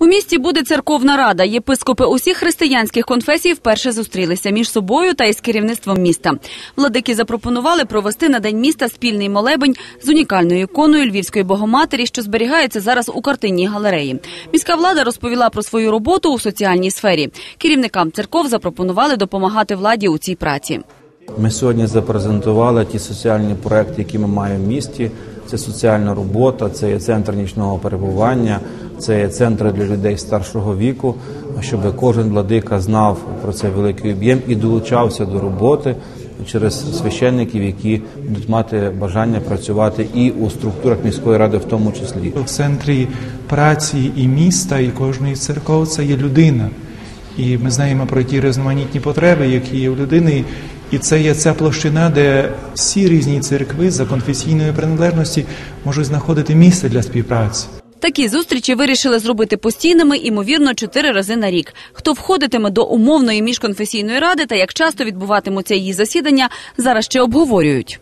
У місті буде церковна рада. Єпископи усіх християнських конфесій вперше зустрілися між собою та із керівництвом міста. Владики запропонували провести на день міста спільний молебень з унікальною іконою Львівської богоматері, що зберігається зараз у картинній галереї. Міська влада розповіла про свою роботу у соціальній сфері. Керівникам церков запропонували допомагати владі у цій праці. Ми сьогодні запрезентували ті соціальні проекти, які ми маємо в місті. Це соціальна робота, це є центр нічного перебування, це є центри для людей старшого віку, щоб кожен владика знав про цей великий об'єм і долучався до роботи через священників, які будуть мати бажання працювати і у структурах міської ради, в тому числі. В центрі праці і міста, і кожної з церков це є людина. І ми знаємо про ті різноманітні потреби, які є у людини. І це є ця площина, де всі різні церкви за конфесійної приналежності можуть знаходити місце для співпраці. Такі зустрічі вирішили зробити постійними, ймовірно, чотири рази на рік. Хто входитиме до умовної міжконфесійної ради та як часто відбуватимуться її засідання, зараз ще обговорюють.